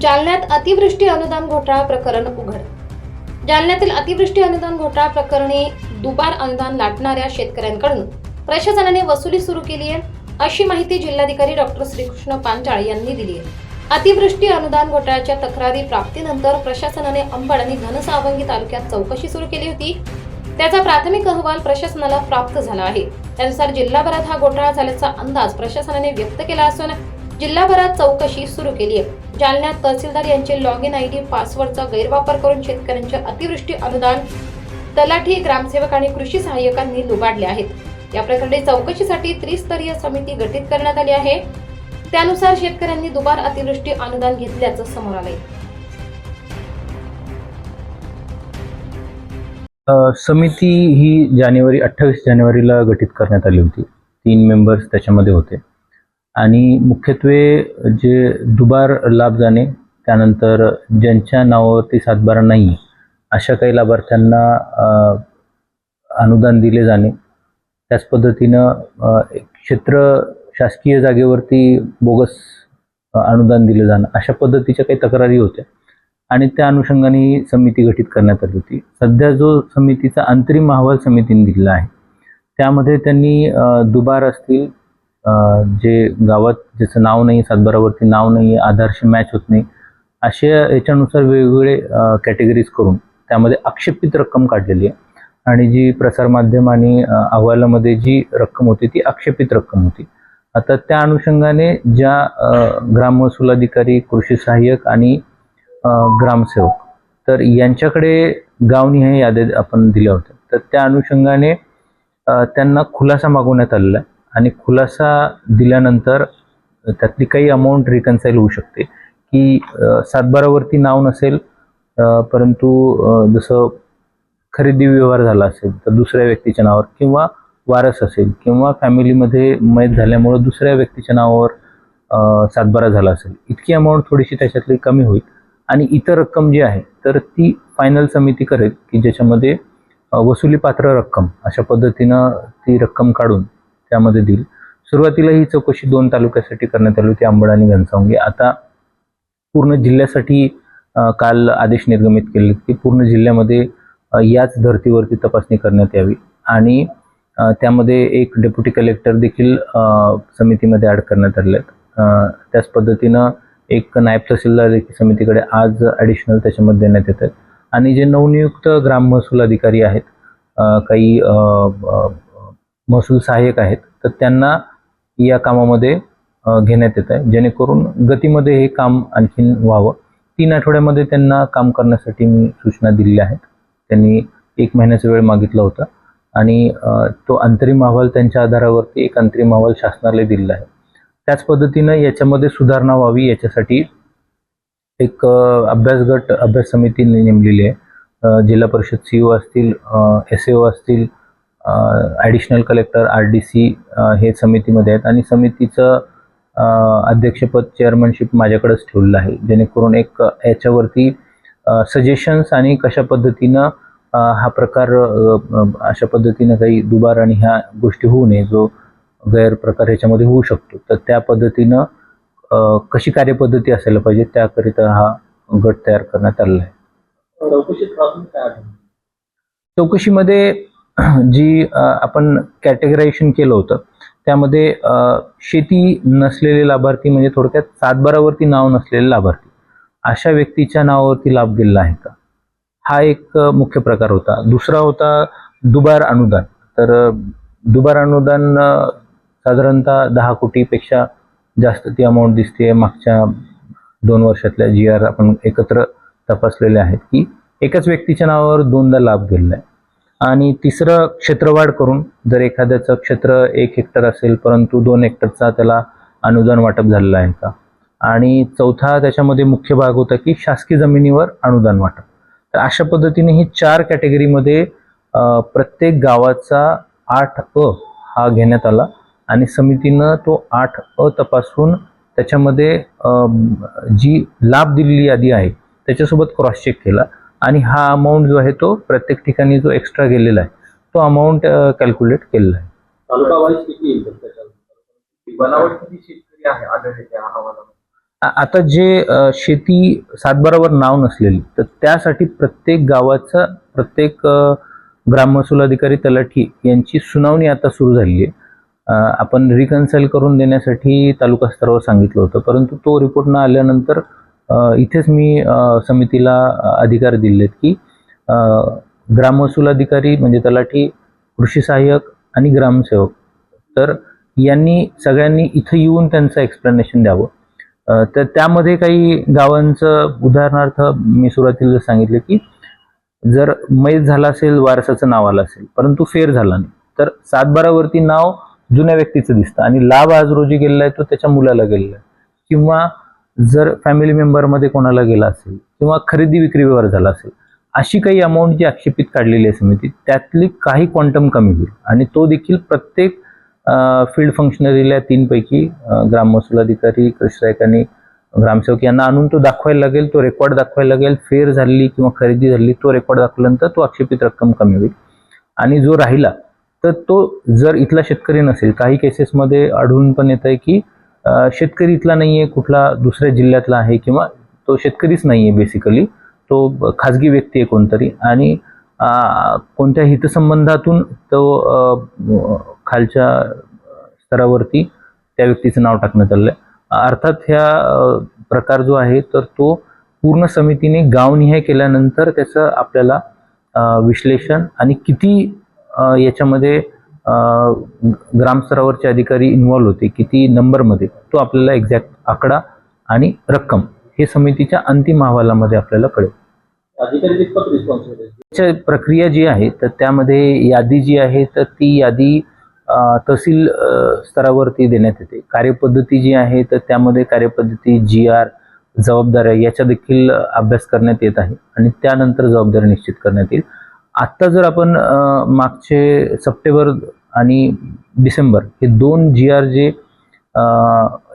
जालन्यात अतिवृष्टी अनुदान घोटाळा प्रकरण उघड. जालन्यातील अतिवृष्टी अनुदान घोटाळा प्रकरणी दुबार अनुदान लाटणाऱ्या शेतकऱ्यांकडून प्रशासनाने वसुली सुरू केली आहे अशी माहिती जिल्हाधिकारी डॉक्टर श्रीकृष्ण पांचाळ यांनी दिली आहे. अतिवृष्टी अनुदान घोटाळ्याच्या तक्रारी प्राप्तीनंतर प्रशासनाने अंबड आणि घनसावंगी तालुक्यात चौकशी सुरू केली होती. त्याचा प्राथमिक अहवाल प्रशासनाला प्राप्त झाला आहे. त्यानुसार जिल्हाभरात हा घोटाळा झाल्याचा अंदाज प्रशासनाने व्यक्त केला असून जिल्हाभरात चौकशी सुरू केली आहे. जालन्यात तहसीलदार यांचे लॉग इन आय डी पासवर्डचा गैरवापर करून शेतकऱ्यांचे अतिवृष्टी अनुदान तलाठी ग्रामसेवक आणि कृषी सहाय्यकांनी लुबाडले आहेत. या प्रकरणी चौकशीसाठी त्रिस्तरीय समिती गठीत करण्यात आली आहे. त्यानुसार शेतकऱ्यांनी दुबार अतिवृष्टी अनुदान घेतल्याचं समोर आलंय. समिती ही जानेवारी अठ्ठावीस जानेवारीला गठीत करण्यात आली होती. तीन मेंबर्स त्याच्यामध्ये होते. आणि मुख्यत्वे जे दुबार लाभ जाणे त्यानंतर ज्यांच्या नावावरती सातबारा नाही आहे अशा काही लाभार्थ्यांना अनुदान दिले जाणे. त्याच पद्धतीनं एक क्षेत्र शासकीय जागेवरती बोगस अनुदान दिलं जाणं अशा पद्धतीच्या काही तक्रारी होत्या. आणि त्या अनुषंगाने ही समिती गठीत करण्यात आली होती. सध्या जो समितीचा अंतरिम अहवाल समितीने दिलेला आहे त्यामध्ये त्यांनी दुबार असतील जे गावात ज्याचं नाव नाही सातबारावरती नाव नाही आधारशी मॅच होत नाही असे याच्यानुसार वेगवेगळे कॅटेगरीज करून त्यामध्ये आक्षेपित रक्कम काढलेली आहे. आणि जी प्रसारमाध्यम आणि अहवालामध्ये जी रक्कम होती ती आक्षेपित रक्कम होती. आता त्या अनुषंगाने ज्या ग्राम महसूल अधिकारी कृषी सहाय्यक आणि ग्रामसेवक तर यांच्याकडे गावनिहाय याद्या आपण दिल्या होत्या. तर त्या अनुषंगाने त्यांना खुलासा मागवण्यात आलेला आहे. आणि खुलासा दिल्यानंतर त्यातली काही अमाऊंट रिकन्साईल होऊ शकते. की सातबारावरती नाव नसेल परंतु जसं खरेदी व्यवहार झाला असेल तर दुसऱ्या व्यक्तीच्या नावावर किंवा वारस असेल किंवा फॅमिलीमध्ये मैत झाल्यामुळं दुसऱ्या व्यक्तीच्या नावावर सातबारा झाला असेल इतकी अमाऊंट थोडीशी त्याच्यातली कमी होईल. आणि इतर रक्कम जी आहे तर ती फायनल समिती करेल की ज्याच्यामध्ये वसुलीपात्र रक्कम अशा पद्धतीनं ती रक्कम काढून त्यामध्ये देईल. सुरुवातीला ही चौकशी दोन तालुक्यासाठी करण्यात आली होती आंबड आणि घनसावंगी. आता पूर्ण जिल्ह्यासाठी काल आदेश निर्गमित केले की पूर्ण जिल्ह्यामध्ये याच धर्तीवरती तपासणी करण्यात यावी. आणि त्यामध्ये एक डेप्युटी कलेक्टर देखील समितीमध्ये ॲड करण्यात आले आहेत. त्याच पद्धतीनं एक नायब तहसीलदार देखील समितीकडे आज ॲडिशनल त्याच्यामध्ये देण्यात येत आहेत. आणि जे नवनियुक्त ग्राम महसूल अधिकारी आहेत काही महसूल सहाय्यक आहेत तर त्यांना या कामामध्ये घेण्यात येत आहे. जेणेकरून गतीमध्ये हे काम आणखीन व्हावं. तीन आठवड्यामध्ये त्यांना काम करण्यासाठी मी सूचना दिलेल्या आहेत. त्यांनी एक महिन्याचा वेळ मागितला होता आणि तो अंतरिम अहवाल त्यांच्या आधारावरती एक अंतरिम अहवाल शासनाला दिलेला आहे. त्याच पद्धतीनं याच्यामध्ये सुधारणा व्हावी याच्यासाठी एक अभ्यासगट अभ्यास गट अभ्यास समिती नेमलेली आहे. जिल्हा परिषद सी ओ असतील एस ए ओ असतील additional collector R D C हे समितीमध्ये आहेत. आणि समितीचं अध्यक्षपद चेअरमनशिप माझ्याकडेच ठेवलेलं आहे. जेणेकरून एक याच्यावरती सजेशन्स आणि कशा पद्धतीनं हा प्रकार अशा पद्धतीनं काही दुबार आणि ह्या गोष्टी होऊ नये जो गैरप्रकार ह्याच्यामध्ये होऊ शकतो. तर त्या पद्धतीनं कशी कार्यपद्धती असायला पाहिजे त्याकरिता हा गट तयार करण्यात आलेला आहे? चौकशीमध्ये जी आपण कॅटेगरायझेशन केलं होतं त्यामध्ये शेती नसलेले लाभार्थी म्हणजे थोडक्यात सातबारावरती नाव नसलेले लाभार्थी. अशा व्यक्तीच्या नावावरती लाभ दिलेला आहे का? हा एक मुख्य प्रकार होता. दुसरा होता दुबार अनुदान. तर दुबार अनुदान साधारणतः दहा कोटीपेक्षा जास्त ती अमाऊंट दिसते मागच्या दोन वर्षातल्या जी आर आपण एकत्र तपासलेले आहेत की एकाच व्यक्तीच्या नावावर दोनदा लाभ गेलेला आहे. आणि तिसरं क्षेत्रवाढ करून जर एखाद्याचं क्षेत्र एक हेक्टर असेल परंतु दोन हेक्टरचा त्याला अनुदान वाटप झालेलं आहे का? आणि चौथा त्याच्यामध्ये मुख्य भाग होता की शासकीय जमिनीवर अनुदान वाटप. तर अशा पद्धतीने ही चार कॅटेगरीमध्ये प्रत्येक गावाचा आठ अ हा घेण्यात आला आणि समितीनं तो आठ अ तपासून त्याच्यामध्ये जी लाभ दिलेली यादी आहे त्याच्यासोबत क्रॉस चेक केला. आणि हा अमाऊंट जो आहे तो प्रत्येक ठिकाणी जो एक्स्ट्रा गेलेला आहे तो अमाऊंट कॅल्क्युलेट केलेला आहे. आता जे शेती सातबारावर नाव नसलेली तर त्यासाठी प्रत्येक गावाचं प्रत्येक ग्राममहसूल अधिकारी तलाठी यांची सुनावणी आता सुरू झालेली आहे आपण रिकन्साईल करून देण्यासाठी तालुका स्तरावर सांगितलं होतं परंतु तो रिपोर्ट न आल्यानंतर इथेच मी समितीला अधिकार दिलेत की अ, ग्राममहसूल अधिकारी म्हणजे तलाठी कृषी सहाय्यक आणि ग्रामसेवक. तर यांनी सगळ्यांनी इथं येऊन त्यांचं एक्सप्लेनेशन द्यावं. तर त्यामध्ये काही गावांचं उदाहरणार्थ मी सुरुवातीला सांगितलं की जर मैत झाला असेल वारसाचं नाव आलं असेल परंतु फेर झाला नाही तर सातबारावरती नाव जुन्या व्यक्तीचं दिसतं आणि लाभ आज रोजी गेलेला आहे तो त्याच्या मुलाला गेलेला आहे. किंवा जर फॅमिली मेंबरमध्ये कोणाला गेला असेल किंवा खरेदी विक्री व्यवहार झाला असेल अशी काही अमाऊंट जी आक्षेपित काढलेली आहे समिती त्यातली काही क्वांटम कमी होईल. आणि तो देखील प्रत्येक फील्ड फंक्शनरीला तीनपैकी ग्राम महसूल अधिकारी कृषी आणि ग्रामसेवक यांना आणून तो दाखवायला लागेल तो रेकॉर्ड दाखवायला लागेल फेर झाली किंवा खरेदी झाली तो रेकॉर्ड दाखवल्यानंतर तो आक्षेपित रक्कम कमी होईल. आणि जो राहिला तर तो जर इथला शेतकरी नसेल काही केसेसमध्ये आढळून पण येत आहे की शेतकरी इथला नाही आहे कुठला दुसऱ्या जिल्ह्यातला आहे किंवा तो शेतकरीच नाही आहे बेसिकली तो खाजगी व्यक्ती आहे कोणतरी आणि कोणत्या हितसंबंधातून तो खालच्या स्तरावरती त्या व्यक्तीचं नाव टाकण्यात आलं आहे अर्थात ह्या प्रकार जो आहे तर तो पूर्ण समितीने गावनिहाय केल्यानंतर त्याचं आपल्याला विश्लेषण आणि किती याच्यामध्ये ग्रामस्तरावरचे अधिकारी इन्व्हॉल्व होते किती नंबरमध्ये तो आपल्याला एक्झॅक्ट आकडा आणि रक्कम हे समितीच्या अंतिम अहवालामध्ये आपल्याला कळेल. प्रक्रिया जी आहे तर त्यामध्ये यादी जी आहे तर ती यादी तहसील स्तरावरती देण्यात येते. कार्यपद्धती जी आहे तर त्यामध्ये कार्यपद्धती जी आर जबाबदाऱ्या याच्या देखील अभ्यास करण्यात येत आहे आणि त्यानंतर जबाबदारी निश्चित करण्यात येईल. आत्ता जर आपण मागचे सप्टेंबर आणि डिसेंबर हे दोन जी आर जे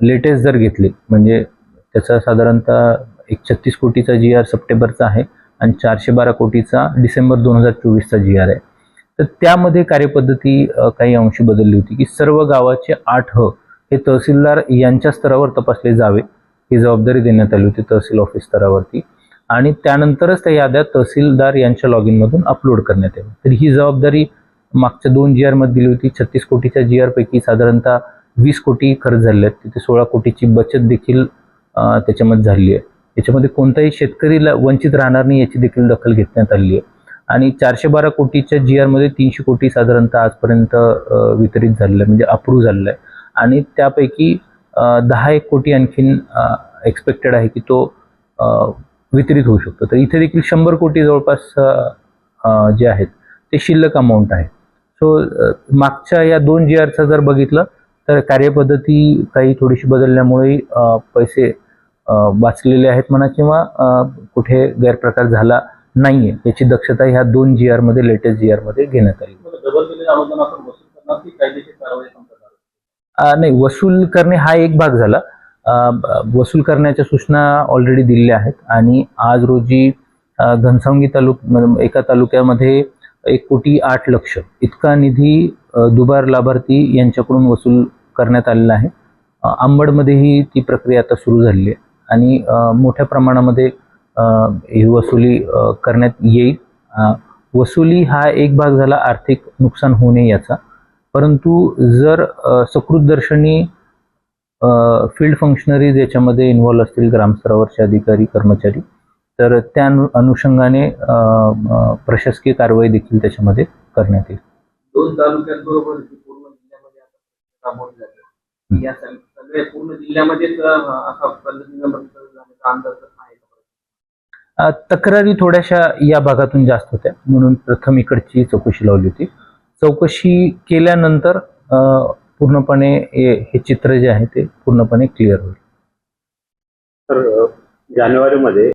लेटेस्ट जर घेतले म्हणजे त्याचा साधारणतः एक छत्तीस कोटीचा जी आर सप्टेंबरचा आहे आणि चारशे बारा कोटीचा डिसेंबर दोन हजार चोवीसचा जी आर आहे. तर त्यामध्ये कार्यपद्धती काही अंशी बदलली होती की सर्व गावाचे आठ ह हे तहसीलदार यांच्या स्तरावर तपासले जावे ही जबाबदारी देण्यात आली होती तहसील ऑफिस स्तरावरती. आणि त्यानंतरच त्या याद्या तहसीलदार यांच्या लॉग इनमधून अपलोड करण्यात यावी तर ही जबाबदारी मागच्या दोन जी आरमध्ये दिली होती. छत्तीस कोटीच्या जी आरपैकी साधारणतः वीस कोटी खर्च झाले आहेत. तिथे सोळा कोटीची बचत देखील त्याच्यामध्ये झाली आहे. याच्यामध्ये कोणताही शेतकरीला वंचित राहणार नाही याची देखील दखल घेण्यात आली आहे. आणि चारशे बारा कोटीच्या जी आरमध्ये तीनशे कोटी साधारणतः आजपर्यंत वितरित झालेलं आहे. म्हणजे अप्रूव्ह झालेलं आहे. आणि त्यापैकी दहा एक कोटी आणखीन एक्सपेक्टेड आहे की तो वितरित होऊ शकतो. तर इथे देखील शंभर कोटी जवळपास जे आहेत ते शिल्लक अमाऊंट आहे. सो मागच्या या दोन जी आरचं जर बघितलं तर कार्यपद्धती काही थोडीशी बदलल्यामुळे पैसे वाचलेले आहेत म्हणा किंवा कुठे गैरप्रकार झाला नाहीये. याची दक्षता ह्या दोन जी आरमध्ये लेटेस्ट जी आरमध्ये घेण्यात आली. नाही वसूल करणे हा एक भाग झाला. वसूल करण्याच्या सूचना ऑलरेडी दिलेल्या आहेत. आणि आज रोजी घनसावंगी तालुक एका तालुक्यामध्ये एक कोटी आठ लक्ष इतका निधी दुबार लाभार्थी यांच्याकडून वसूल करण्यात आलेला आहे. आंबडमध्येही ती प्रक्रिया आता सुरू झालेली आहे. आणि मोठ्या प्रमाणामध्ये ही वसुली करण्यात येईल. वसुली हा एक भाग झाला आर्थिक नुकसान होऊ नये याचा. परंतु जर अ, सकृतदर्शनी फील्ड फंक्शनरीज याच्यामध्ये इन्व्हॉल्व असतील ग्रामस्तरावरचे अधिकारी कर्मचारी. तर त्या अनु अनुषंगाने प्रशासकीय कारवाई देखील त्याच्यामध्ये करण्यात येईल. दोन तालुक्यांबरोबर पूर्ण जिल्ह्यामध्ये आता राबवली जाते या सग- सगळ्या पूर्ण जिल्ह्यामध्येच असा अंदाज आहे तक्रारी थोड्याशा या भागातून जास्त होत्या. म्हणून प्रथम इकडची चौकशी लावली होती. चौकशी केल्यानंतर पूर्णपणे हे चित्र जे आहे ते पूर्णपणे क्लिअर होईल. तर जानेवारीमध्ये